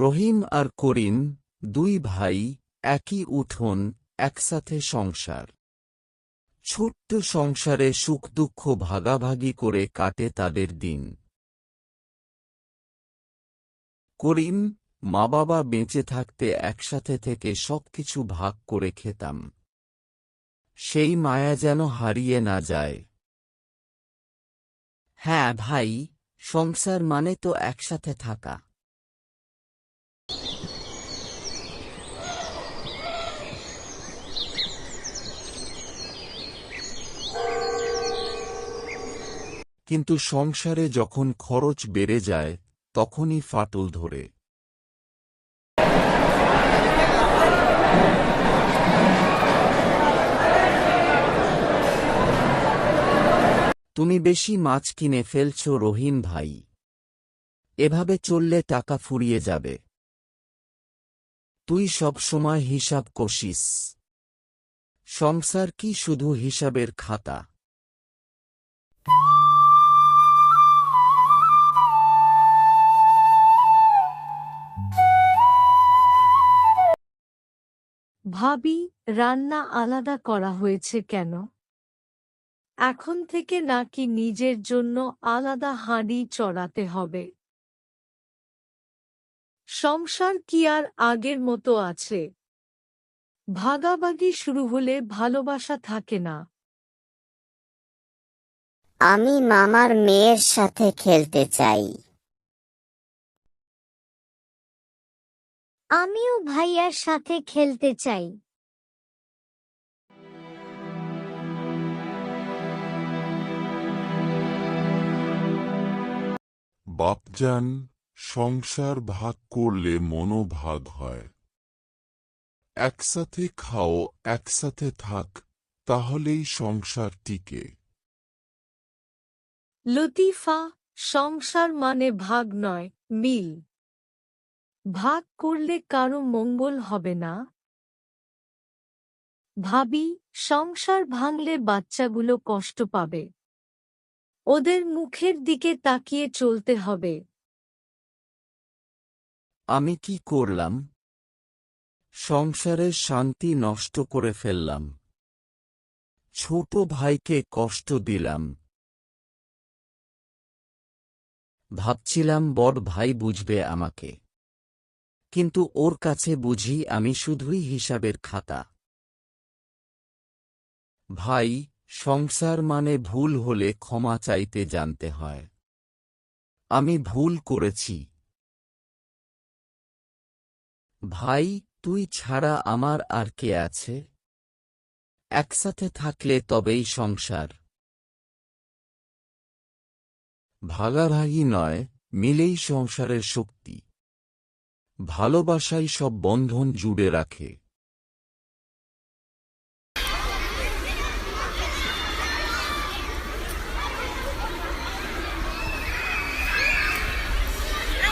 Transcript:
রহিম আর করিম, দুই ভাই, একই উঠোন, একসাথে সংসার। ছোট্ট সংসারে সুখ দুঃখ ভাগাভাগি করে কাটে তাদের দিন। করিম মা বাবা বেঁচে থাকতে একসাথে থেকে সবকিছু ভাগ করে খেতাম। সেই মায়া যেন হারিয়ে না যায়। হ্যাঁ ভাই, সংসার মানে তো একসাথে থাকা। কিন্তু সংসারে যখন খরচ বেড়ে যায়, তখনই ফাটল ধরে। তুমি বেশি মাছ কিনে ফেলছ রহিম ভাই। এভাবে চললে টাকা ফুরিয়ে যাবে। তুই সব সময় হিসাব কষিস। সংসার কি শুধু হিসাবের খাতা? ভাবি, রান্না আলাদা করা হয়েছে কেন? এখন থেকে নাকি নিজের জন্য আলাদা হাঁড়ি চড়াতে হবে। সংসার কি আর আগের মতো আছে? ভাগাভাগি শুরু হলে ভালোবাসা থাকে না। আমি মামার মেয়ের সাথে খেলতে চাই। আমিও ভাইয়ার সাথে খেলতে চাই। বাপজান সংসার ভাগ করলে মনোভাগ হয়। একসাথে খাও একসাথে থাক তাহলেই সংসার টিকে। লতিফা সংসার মানে ভাগ নয় মিল। ভাগ করলে কারও মঙ্গল হবে না? ভাবি, সংসার ভাঙলে বাচ্চাগুলো কষ্ট পাবে। ওদের মুখের দিকে তাকিয়ে চলতে হবে। আমি কি করলাম? সংসারের শান্তি নষ্ট করে ফেললাম। ছোট ভাইকে কষ্ট দিলাম। ভাবছিলাম বড় ভাই বুঝবে আমাকে। কিন্তু ওর কাছে বুঝি আমি শুধুই হিসাবের খাতা। ভাই, সংসার মানে ভুল হলে ক্ষমা চাইতে জানতে হয়। আমি ভুল করেছি। ভাই, তুই ছাড়া আমার আর কে আছে? একসাথে থাকলে তবেই সংসার। ভাগাভাগি নয়, মিলেই সংসারের শক্তি। ভালোবাসাই সব বন্ধন জুড়ে রাখে।